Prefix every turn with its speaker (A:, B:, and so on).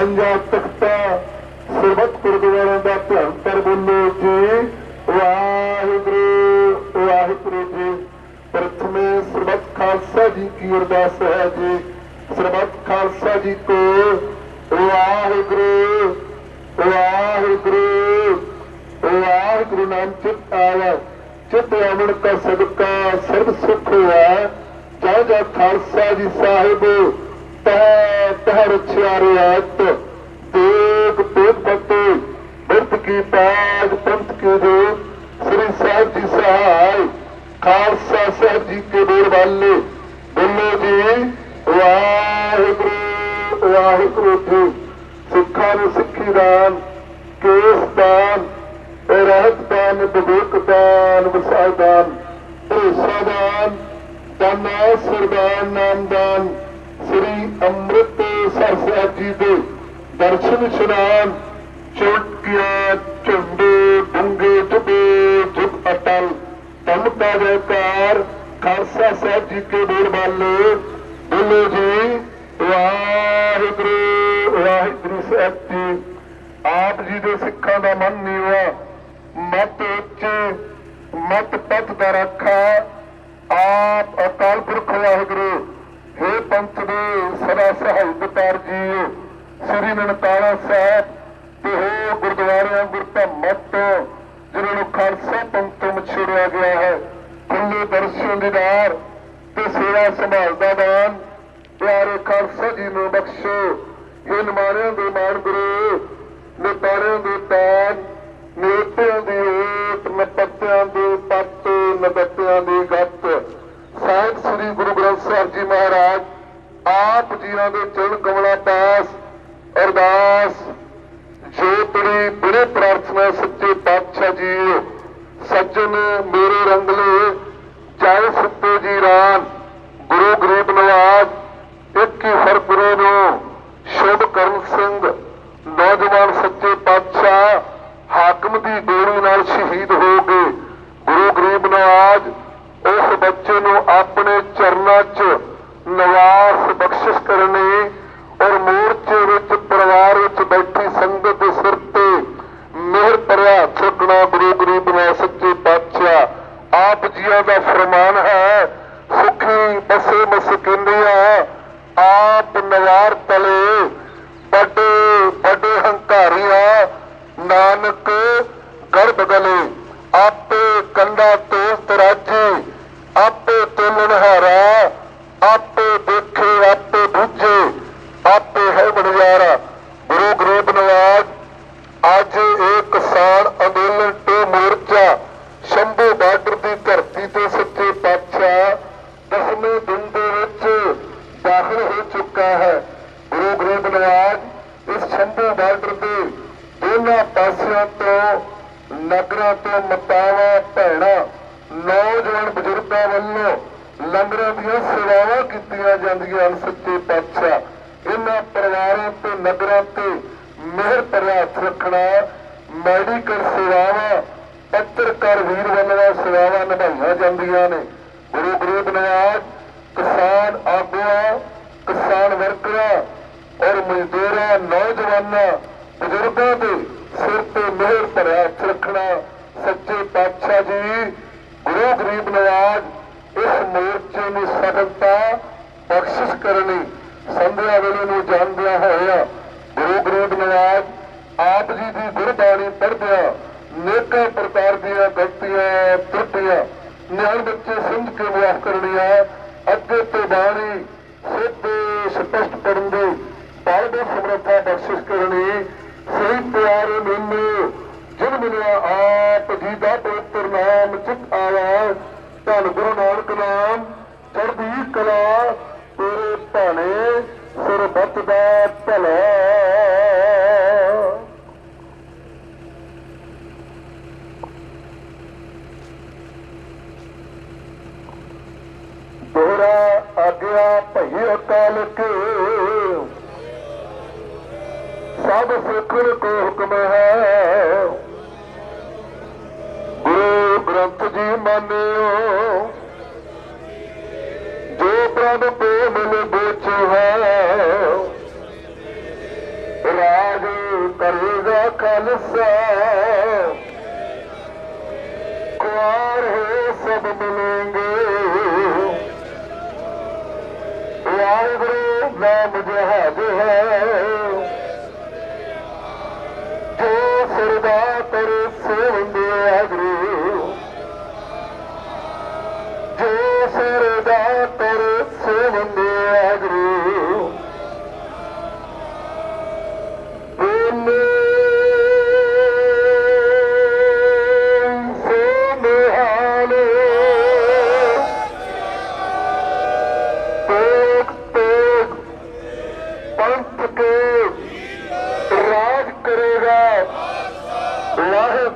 A: ਪੰਜਾ ਤਖਤਾ, ਸਰਬਤ ਗੁਰਦੁਆਰਿਆਂ ਦਾ ਧਿਆਨ ਕਰ ਬੋਲੋ ਜੀ। ਵਾਹਿਗੁਰੂ ਵਾਹਿਗੁਰੂ ਜੀ। ਪ੍ਰਥਮੇ ਸਰਬਤ ਖਾਲਸਾ ਜੀ ਕੀ ਅਰਦਾਸ ਹੈ ਜੀ। ਸਰਬਤ ਖਾਲਸਾ ਜੀ ਕੋ ਵਾਹਿਗੁਰੂ ਵਾਹਿਗੁਰੂ ਵਾਹਿਗੁਰੂ ਨਾਮ ਚਿਤ ਆਇਆ। ਚਿਤ ਅਮਨ ਕਾ ਸਦਕਾ ਸਰਬ ਸੁਖ ਹੋਇਆ। ਜਾ ਜਾ ਖਾਲਸਾ ਜੀ ਸਾਹਿਬ ਤਹ ਤਹ ਰਛਿਆ ਰਿਆਤ ਦੇਗ ਦੇਗ ਬਤੇ ਬਿਰਤ ਕੀ ਤਾਜ ਪੰਥ ਕੀ ਜੋ ਸ੍ਰੀ ਸਾਹਿਬ ਜੀ ਸਹਾਇ ਖਾਲਸਾ ਸਾਹਿਬ ਜੀ ਕੇ ਬੋਲ ਵਾਲੇ, ਬੋਲੋ ਜੀ, ਵਾਹਿਗੁਰੂ ਵਾਹਿਗੁਰੂ ਜੀ, ਸਿੱਖਾਂ ਨੂੰ ਸਿੱਖੀ ਦਾਨ, ਕੇਸ ਦਾਨ, ਰਹਿਤ ਦਾਨ, ਵਿਵੇਕ ਦਾਨ, ਵਿਸਾਰ ਦਾਨ, ਭਰੋਸਾ ਦਾਨ, ਦਾਨਾ ਸਰਦਾਨ ਨਾਮ ਦਾਨ, ਸ੍ਰੀ ਅੰਮ੍ਰਿਤ ਜੀ ਦੇ ਦਰਸ਼ਨ ਇਸ਼ਨਾਨ ਚੁਟਕੀਆਂ ਝੰਡੇ ਡੰਗੇ ਜੁਬੇ ਜੁਗ ਅਟਲ, ਤਨ ਕਾ ਜੈਕਾਰ ਖਾਲਸਾ ਸਾਹਿਬ ਜੀ ਕੇ ਬੋਲ ਬਾਲੇ। ਬੋਲੋ ਜੀ, ਵਾਹਿਗੁਰੂ ਵਾਹਿਗੁਰੂ ਸਾਹਿਬ ਜੀ, ਆਪ ਜੀ ਦੇ ਸਿੱਖਾਂ ਦਾ ਮਨ ਨੀਵਾ ਮਤ ਉੱਚ, ਮਤ ਪਤ ਦਾ ਰੱਖਾ। ਆਪ ਅਕਾਲ ਪੁਰਖ ਵਾਹਿਗੁਰੂ हे ਪੰਥ ਦੇ ਸਦਾ ਸਹਾਇਤਕਾਰ ਜੀਓ, ਸ੍ਰੀ ਨਨਕਾਣਾ ਸਾਹਿਬ, ਤੇ ਹੋ ਗੁਰਦੁਆਰਿਆਂ ਗੁਰਧਮਤ ਜਿਨ੍ਹਾਂ ਨੂੰ ਖਾਲਸਾ ਪੰਥ ਤੋਂ ਮਛੜਿਆ ਗਿਆ ਹੈ। ਖੁੱਲੇ ਦਰਸ਼ਨ ਦੀਦਾਰ ਤੇ ਸੇਵਾ ਸੰਭਾਲ ਦਾ ਦਾਨ। ਪਿਆਰੇ ਖਾਲਸਾ ਜੀ ਨੂੰ ਬਖਸ਼ੋ। ਇਹ ਨਮਾਰਿਆਂ ਦੇ ਮਾਨ ਗੁਰੂ ਨੇ ਤਾਰਿਆਂ ਦੇ ਤਾਜ ਨੇਤਿਆਂ ਦੀ ਓਟ, ਨਪੱਤਿਆਂ ਦੇ ਪੱਤ ਨਦੱਤਿਆਂ ਦੀ ਗੱਤ ਸਾਹਿਬ ਸ੍ਰੀ ਗੁਰੂ ਗ੍ਰੰਥ ਸਾਹਿਬ ਜੀ ਮਹਾਰਾਜ ਆਪ ਜੀਆਂ ਦੇ ਚਰਨ ਕਮਲਾ ਪਾਸ ਅਰਦਾਸ ਜੋ ਤੇਰੀ ਬਿਨੇ ਪ੍ਰਾਰਥਨਾ ਸੱਚੇ ਪਾਤਸ਼ਾਹ ਜੀ ਸੱਜਣ ਮੇਰੇ ਰੰਗਲੇ ਜਾਏ ਸੁੱਤੇ ਜੀ ਰਾਨ, ਗੁਰੂ ਗਰੀਬ ਨਵਾਜ, ਇੱਕ ਹੀ ਫਰਪੁਰੇ ਨੂੰ ਸ਼ੁਭ ਕਰਨ ਸਿੰਘ, ਨੌਜਵਾਨ ਸੱਚੇ ਪਾਤਸ਼ਾਹ, ਹਾਕਮ ਦੀ ਗੋਲੀ ਨਾਲ ਸ਼ਹੀਦ ਹੋ ਗਏ, ਗੁਰੂ ਗਰੀਬ ਨਵਾਜ, ਉਸ ਬੱਚੇ ਨੂੰ ਆਪਣੇ ਚਰਨਾਂ 'ਚ ਨਿਵਾਸ ਬਖਸ਼ਿਸ਼ ਕਰਨੇ ਔਰ ਮੋਰਚੇ ਵਿੱਚ ਪਰਿਵਾਰ ਵਿੱਚ ਬੈਠੀ ਸੰਗਤ ਦੇ ਸਿਰ ਤੇ ਮਿਹਰ ਭਰਿਆ ਗੁਰੂ ਗਰੀਬ ਨਵਾਜ ਸੱਚੇ ਪਾਤਸ਼ਾਹ। ਆਪ ਜੀਆਂ ਦਾ ਫਰਮਾਨ ਹੈ, ਸੁਖੀ ਬਸੇ ਮਸਕਿੰਦੀਆਂ ਆਪ ਨਵਾਰ ਤਲੇ, ਵੱਡੇ ਵੱਡੇ ਹੰਕਾਰੀਆਂ, ਨਾਨਕ ਗਰਭ ਗਲੇ ਆਪੇ ਕੰਡਾ ਤੋਂ ਤਰਾਜੀ ਆਪੇ ਤੋਲਣ ਹਾਰਾ ਆਪੇ ਦੇਖੇ ਆਪੇ ਬੁੱਝੇ ਆਪੇ ਹੈ ਬਣਿਆਰਾ ਗੁਰੂ ਗਰੀਬ ਨਵਾਜ ਅੱਜ ਇਹ ਕਿਸਾਨ ਅੰਦੋਲਨ ਤੇ ਮੋਰਚਾ ਸ਼ੰਭੂ ਬਾਰਡਰ ਦੀ ਧਰਤੀ ਤੇ ਸੱਚੇ ਪਾਤਸ਼ਾਹ ਦਸਵੇਂ ਦਿਨ ਦੇ ਵਿੱਚ ਦਾਖਲ ਹੋ ਚੁੱਕਾ ਹੈ ਗੁਰੂ ਗਰੀਬ ਨਵਾਜ ਇਸ ਸ਼ੰਭੂ ਬਾਰਡਰ ਦੇ ਦੋਨਾਂ ਪਾਸਿਆਂ ਤੋਂ, ਨਗਰਾਂ ਤੋਂ ਮਤਾਵਾ ਭੈਣਾ, ਨੌਜਵਾਨ ਬਜ਼ੁਰਗਾਂ ਵੱਲੋਂ ਲੰਗਰਾਂ ਦੀਆਂ ਸੇਵਾਵਾਂ ਕੀਤੀਆਂ ਜਾਂਦੀਆਂ ਹਨ ਸੱਚੇ ਪਾਤਸ਼ਾਹ। ਇਹਨਾਂ ਪਰਿਵਾਰਾਂ ਤੇ, ਨਗਰਾਂ ਤੇ ਮਿਹਰ ਭਰਿਆ ਹੱਥ ਰੱਖਣਾ, ਮੈਡੀਕਲ ਸੇਵਾਵਾਂ, ਪੱਤਰਕਾਰ ਵੀਰ ਵੱਲੋਂ ਸੇਵਾਵਾਂ ਨਿਭਾਈਆਂ ਜਾਂਦੀਆਂ ਨੇ। ਗੁਰੂ ਗਰੀਬ ਨਵਾਜ ਕਿਸਾਨ ਆਗੂਆਂ, ਕਿਸਾਨ ਵਰਕਰਾਂ ਔਰ ਮਜ਼ਦੂਰਾਂ, ਨੌਜਵਾਨਾਂ, ਬਜ਼ੁਰਗਾਂ ਦੇ ਸਿਰ ਤੇ ਮਿਹਰ ਭਰਿਆ ਰੱਖਣਾ ਸੱਚੇ ਪਾਤਸ਼ਾਹ ਜੀ, ਗੁਰੂ ਗਰੀਬ ਨਵਾਜ, ਇਸ ਮੋਰਚੇ ਨੂੰ ਸਫਲਤਾ ਬਖਸ਼ਿਸ਼ ਕਰਨੀ ਸੰਧਿਆ ਵੇਲੇ ਨੂੰ ਜਾਣਦਿਆਂ ਹੋਇਆ ਗੁਰੂ ਗਰੀਬ ਨਵਾਜ ਆਪ ਜੀ ਦੀ ਗੁਰਬਾਣੀ ਪੜ੍ਹਦਿਆਂ ਨੇਕਾਂ ਪ੍ਰਕਾਰ ਦੀਆਂ ਗਲਤੀਆਂ ਤਰੁੱਟੀਆਂ ਨਿਆਣ ਬੱਚੇ ਸਮਝ ਕੇ ਮਾਫ ਕਰਨੀਆਂ, ਅੱਗੇ ਤੋਂ ਬਾਣੀ ਸਿੱਧੇ ਸਪਸ਼ਟ ਕਰਨ ਦੀ ਪਾਲ ਦੀ ਸਮਰੱਥਾ ਬਖਸ਼ਿਸ਼ ਕਰਨੀ ਸਹੀ ਪਿਆਰੇ ਮੈਨੂੰ ਜਿਨ ਮਿਲਿਆ ਆਪ ਜੀ ਦਾ ਪਵਿੱਤਰ ਨਾਮ ਚਿਤ ਆਇਆ ਧੰਨ ਗੁਰੂ ਨਾਨਕ ਨਾਮ ਚੜ੍ਹਦੀ ਕਲਾ ਤੇਰੇ ਭਾਣੇ ਸਰਬੱਤ ਦਾ ਭਲਾ ਦੋਹਰਾ ਆਗਿਆ ਭਈ ਅਕਾਲ ਕੇ ਸਭ ਸਿੱਖਣ ਕੋ ਹੁਕਮ ਹੈ। ਗੁਰੂ ਗ੍ਰੰਥ ਜੀ ਮੰਨਿਓ, ਜੋ ਪ੍ਰਭ ਕੋ ਮਿਲ ਬੋਚ ਹੈ ਖਾਲਸਾ। ਕੁਆਰ ਹੋ ਸਭ ਮਿਲेंगे ਵਾਹਿਗੁਰੂ, ਨਾਮ ਜਹਾਜ਼ ਹੈ ਜੋ ਸਰਦਾ ਕਰ ਸੇਵੰਦੇ ਵਾਹਿਗੁਰੂ ਜੋ ਸਰਦਾ ਕਰ ਸੇਵੰਦੇ ਵਾਹਿਗੁਰੂ